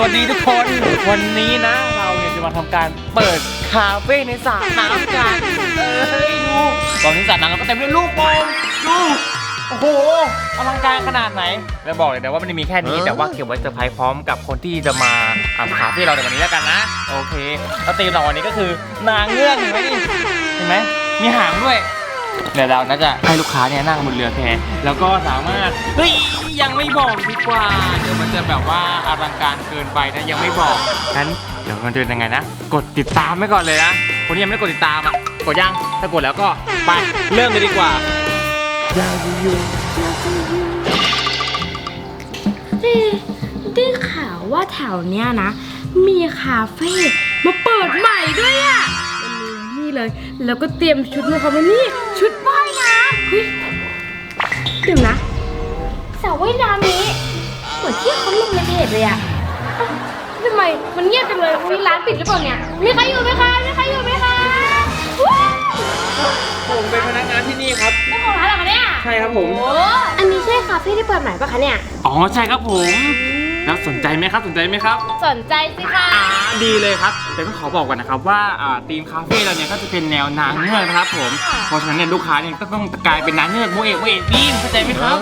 วัสดีทุกคน วันนี้นะเราเนี่ยจะมาทำการเปิดคาเฟ่ในสระน้ำกันเอ้ยดูตอนนี้สระน้ำเราก็เต็มด้วยลูกโป่งดูโอ้โหอลังการขนาดไหนแล้วบอกเลยนะว่าไม่ได้มีแค่นี้แต่ว่าเก็บไว้เซอร์ไพรส์พร้อมกับคนที่จะมาทำคาเฟ่เราในวันนี้แล้วกันนะ โอเคแล้วตีมเราวันนี้ก็คือนางเงือกเห็นไหมนี่เห็นไหมมีหางด้วย เดี๋ยวเราน่าจะให้ลูกค้าเนี่ยนั่งบนเรือแพแล้วก็สามารถ เฮ้ย ยังไม่บอกดีกว่า เดี๋ยวมันจะแบบว่าอลังการเกินไปนะยังไม่บอกงั้นเดี๋ยวมันจะเป็นยังไงนะ กดติดตามไว้ก่อนเลยนะ คนที่ยังไม่ได้กดติดตามอะ กดยัง ถ้ากดแล้วก็ไปเริ่มเลยดีกว่าเอ๊ะได้ข่าวว่าแถวเนี้ยนะ มีคาเฟ่มาเปิดใหม่ด้วยอะ เลย แล้วก็เตรียมชุดมาเขามานี่ชุดว่ายน้ำเฮ้ยเดี๋ยวนะสระว่ายน้ำนี้เหมือนที่เขาลงในเพจเลยอะ่ะเอ้าทำไมมันเงียบจังเลยมีร้านปิดหรือเปล่าเนี่ยมีใครอยู่ไหมคะมีใครอยู่ไหมคะว้าวผมเป็นพนักงานที่นี่ครับ เจ้าของร้านเหรอคะเนี่ยใช่ครับผม โอ้ อันนี้ใช่คาเฟ่ที่เปิดใหม่ปะคะเนี่ย อ๋อ ใช่ครับผม แล้วสนใจไหมครับสนใจไหมครับ สนใจสิคะ อ่าดีเลยครับ แต่ต้องขอบอกก่อนนะครับว่าอ่าธีมคาเฟ่เราเนี่ยก็จะเป็นแนวนางเงือกนะครับผมเพราะฉะนั้นเนี่ยลูกค้าเนี่ยก็ต้องกลายเป็นนางเงือกโมเอกโมเอกนี่เข้าใจไหมครับ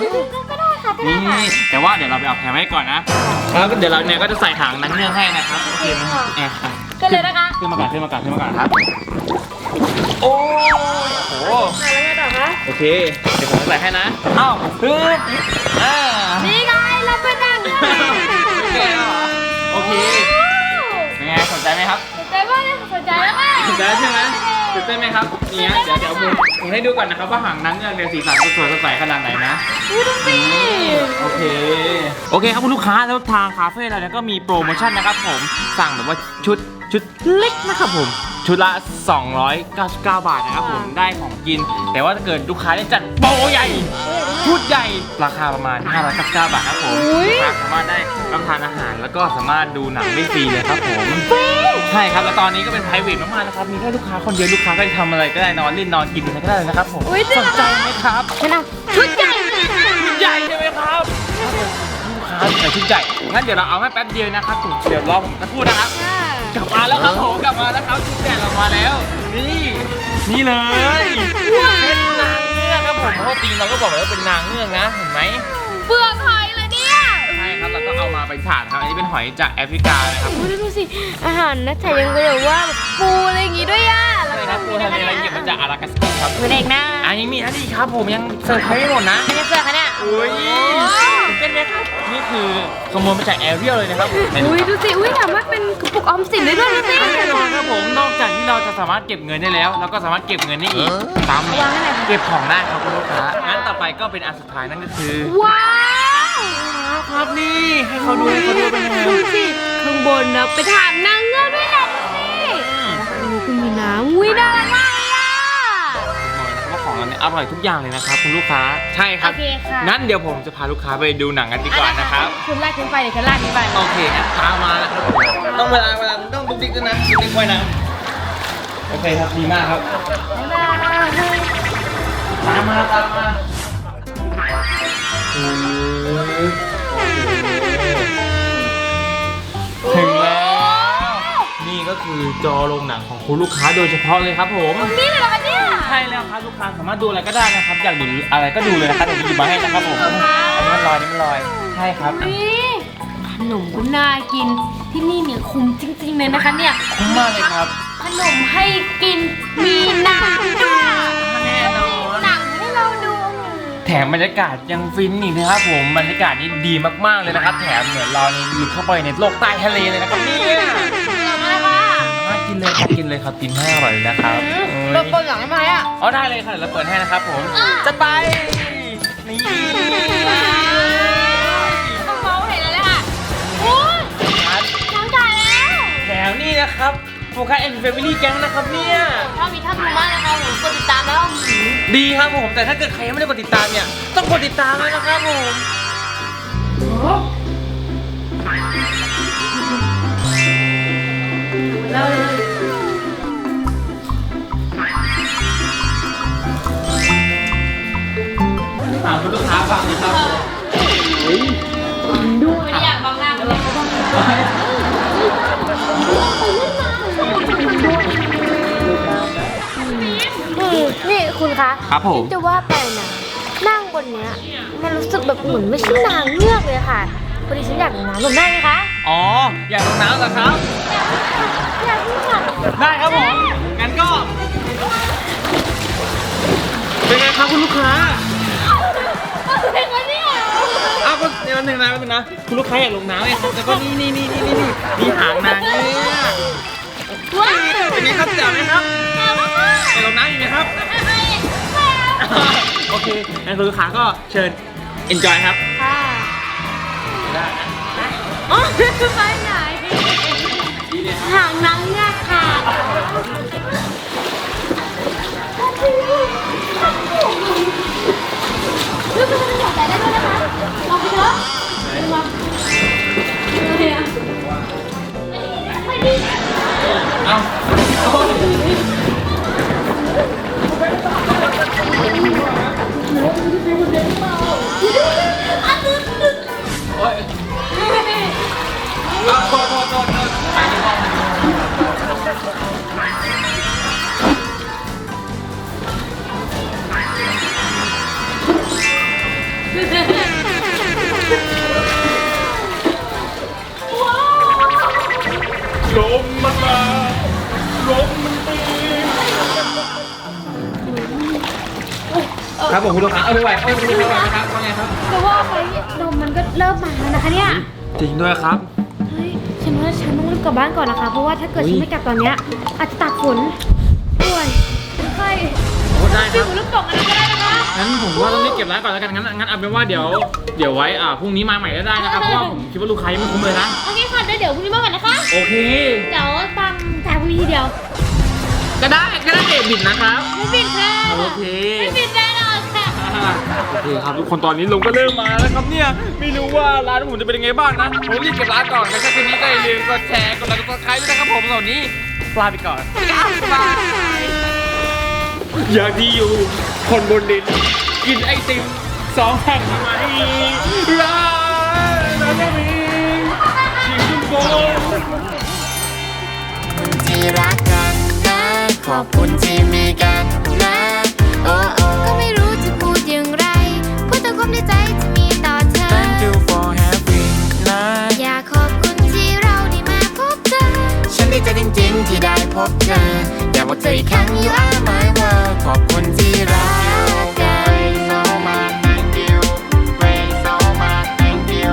ก็ได้ค่ะก็ได้นี่ค่ะ แต่ว่าเดี๋ยวเราไปเอาแผนไว้ก่อนนะแล้วเดี๋ยวเราเนี่ยก็จะใส่หางนางเงือกให้นะครับโอเคไหมค่ะแอบอะก็เลยนะคะขึ้นมาก่อนขึ้นมาก่อนขึ้นมาก่อนครับโอ้ยโอ้โหค่ะแล้วไงต่อคะโอเคเดี๋ยวผมจะใส่ให้นะอ้าวปึ๊บอ่านี่ไง เราเป็นนางเงือกโอเคเหรอโอเคเป็นไงสนใจไหมครับสนใจมากเลยสนใจแล้วค่ะสนใจใช่ไหมสนใจไหมครับนี่ฮะเดี๋ยวเดี๋ยวผมผมให้ดูก่อนนะครับว่าหางนางเงือกเนี่ยสีสันสวยสดใสขนาดไหนนะดูดูสิโอเค โอเคครับคุณลูกค้าแล้วทางคาเฟ่เราเนี่ยก็มีโปรโมชั่นนะครับผมสั่งแบบว่าชุดชุดเล็กนะครับผม ชุดละ 299 บาทนะครับผมได้ของกิน แต่ว่าถ้าเกิดลูกค้าได้จัดโปรใหญ่ ชุดใหญ่ ราคาประมาณ599บาทครับผมลูกค้าสามารถได้รับประทานอาหาร แล้วก็สามารถดูหนังได้ฟรีเลยครับผมใช่ครับ แล้วตอนนี้ก็เป็น p r i v a t มากๆนะครับ มีแค่ลูกค้าคนเดียวลูกค้าก็จะทำอะไรก็ได้นอนเล่นนอนกินอะไรก็ได้เลยนะครับผมอุ้ยสนใจไหมครับฉันเอาชุดใหญ่เลยค่ะชุดใหญ่ใช่ไหมครับลูกค้าใส่ชุดใหญ่ งั้นเดี๋ยวเราเอาแค่แป๊บเดียวนะครับผมเดี๋ยวรอผมจะพูดนะครับกลับมาแล้วครับผมกลับมาแล้วครับชุดใหญ่เรามาแล้ว นี่ นี่เลยเป็นนางเงือกครับ ผมเพราะว่าตีมเราก็บอกเลยว่าเป็นนางเงือกนะเห็นไหมเปลือกหอยเลยเนี่ย ใช่ครับเราก็เอามาเป็นถาดครับ อันนี้เป็นหอยจากแอฟริกานะครับโอ้ยดูสิ อาหารนะแต่ยังแบบว่าปูอะไรอย่างงี้ด้วยอะใช่ครับปูทะเลละเอียดมาจากอารากัสโกครับเป็นเด็กนะอันนี้มีอันนี้ครับผมยังเซอร์ไพรส์ไม่หมดนะไม่ได้เสื้อคะเนี่ย อุ้ยเป็นไหมครับนี่คือขโมยมาจากแอเรียลเลยนะครับผมอุ้ยดูสิอุ้ยสามารถเป็นกระปุกออมสินได้ด้วยดูสิแน่นอนครับผมนอกจากที่เราจะสามารถเก็บเงินได้แล้วเราก็สามารถเก็บเงินได้อีกตามนี้เก็บของได้ครับคุณลูกค้างั้นต่อไปก็เป็นอันสุดท้ายนั่นก็คือว้าวครับนี่ให้เขาดูให้เขาดูเป็นยังไงดูสิข้างบนนะไปถามนางเงือกด้วยนะดูสิโอ้คุณมีน้ำอุ้ยน่ารักมาก ของเราเนี่ยอร่อยทุกอย่างเลยนะครับคุณลูกค้าใช่ครับโอเคค่ะงั้นเดี๋ยวผมจะพาลูกค้าไปดูหนังกันดีกว่านะครับคุณลากขึ้นไปเดี๋ยวฉันลากขึ้นไปโอเคงั้นตามมาแล้วครับผมต้องเวลาเวลาต้องดุ๊กดิ๊กด้วยนะดุ๊กดิ๊กไว้นะโอเคครับดีมากครับบ๊ายบายตามมาตามมาถึงแล้ว นี่ก็คือจอโรงหนังของคุณลูกค้าโดยเฉพาะเลยครับผม นี่เลยเหรอคะเนี่ย ใช่แล้วครับลูกค้าสามารถดูอะไรก็ได้นะครับ อยากดูอะไรก็ดูเลยนะครับเดี๋ยวหยิบมาให้นะครับผมอันนี้มันลอยอันนี่มันลอยใช่ครับนี่ขนมก็น่ากินที่นี่เนี่ยคุ้มจริงๆเลยนะคะเนี่ยคุ้มมากเลยครับ ขนมให้กินมีหนังด้วยแน่นอนหนังให้เราดู แถมบรรยากาศยังฟินอีกนะครับผมบรรยากาศนี่ดีมากๆเลยนะครับ แถมเหมือนเรานี่หลุดเข้าไปในโลกใต้ทะเลเลยนะครับเนี่ยหนังอะไรคะน่ากินเลยครับกินเลยครับกินให้อร่อยเลยนะครับ เราเปิดหนังได้ไหมอะอ๋อได้เลยค่ะเดี๋ยวเราเปิดให้นะครับผมอะจะไปนี่ต้องมองเห็นเลยค่ะโอ้ยครับหนังจ่ายแล้วแถมนี่นะครับโฟกัสแอนด์แฟมิลี่แก๊งนะครับเนี่ยถ้ามีท่านดูมากนะคะผมกดติดตามแล้วดีครับผมแต่ถ้าเกิดใครยังไม่ได้กดติดตามเนี่ยต้องกดติดตามเลยนะครับผมเราเลย ถามคุณลูกค้าฟังนะครับดูไม่อยากบางหน้าเลยนี่คุณคะครับผมจะว่าไปนะนั่งบนเนี้ยมันรู้สึกแบบเหมือนไม่ใช่นางเงือกเลยค่ะพอดีฉันอยากลงน้ำลงได้ไหมคะอ๋ออยากลงน้ำเหรอครับอยากลงค่ะได้ครับผมงั้นก็เป็นไงครับคุณลูกค้า เป็นไงเนี่ยอ้าวก็เดี๋ยวแป๊บนึงนะแป๊บนึงนะ คุณลูกค้าอยากลงน้ำไงครับแต่ก็นี่นี่นี่นี่นี่นี่มีหางนางเนี่ยว้าวเป็นไงครับเจ๋วไหมครับแก้วมากอยากลงน้ำอีกไหมครับโอเคงั้นคุณลูกค้าก็เชิญ enjoy ครับค่ะอ๋อไปไหนหางนางเงือกค่ะ ลมมันมาลมมันตีครับผมคุณลูกค้าเอาไปไหวเอาไปไหวไหมครับว่าไงครับแต่ว่าไปลมมันก็เริ่มมาแล้วนะคะเนี่ย จริงด้วยครับ เฮ้ยฉันว่าฉันต้องรีบกลับบ้านก่อนนะคะ เพราะว่าถ้าเกิดอุ๊ย ฉันไม่กลับตอนเนี้ยอาจจะตากฝนป่วยเป็นไข้โอ้ได้คฟิรัวบ ลูกกล่องอะไรก็ได้นะคะ งั้นผมว่าต้องรีบเก็บร้านก่อนแล้วกัน งั้นงั้นเอาเป็นว่าเดี๋ยวเดี๋ยวไว้อ่าพรุ่งนี้มาใหม่ได้ได้นะครับ เพราะว่าผมคิดว่าลูกค้ายังไม่คุ้มเลยนะ โอเคค่ะเดี๋ยวพรุ่งนี้มาใหม่นะคะ โอเค เดี๋ยวตังจ่ายพรุ่งนี้ทีเดียวก็ได้ก็ได้เดบิตนะครับ ไม่ผิดค่ะ โอเค ไม่ผิดแน่นอน ค่ะอ่าโอเคครับทุกคนตอนนี้ลงก็เริ่มมาแล้วครับเนี่ยไม่รู้ว่าร้านผมจะเป็นยังไงบ้างนะผมรีบเก็บร้านก่อนใครชอบคลิปนี้ก็อย่าลืมกดแชร์กดไลค์กดซับสไครต์ด้วยนะครับผมสำหรับวันนี้ลาไปก่อนบ๊ายบายอยากที่อยู่คนบนดินกินไอติมสองแห่งทำไมร้านนั้นก็มีชิงทุกคนที่รักกันนะขอบคุณที่มี พบเธออยากบอกเธออีกครั้ง you are my world ขอบคุณที่รักกัน so much thank you way so much thank you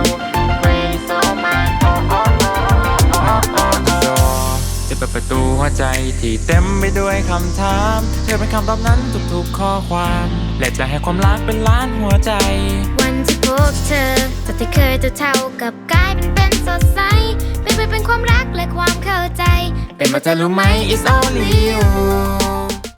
way so much oh oh oh oh oh oh จะเปิดประตูหัวใจที่เต็มไปด้วยคำถามเธอเป็นคำตอบนั้นทุกๆข้อความ และจะให้ความรักเป็นล้านหัวใจ วันที่พบเธอจากที่เคยตัวเท่ากับกลายเป็นเป็นสด ไปเป็นความรักและความเข้าใจ เป็นมาจะรู้ไหม it's only you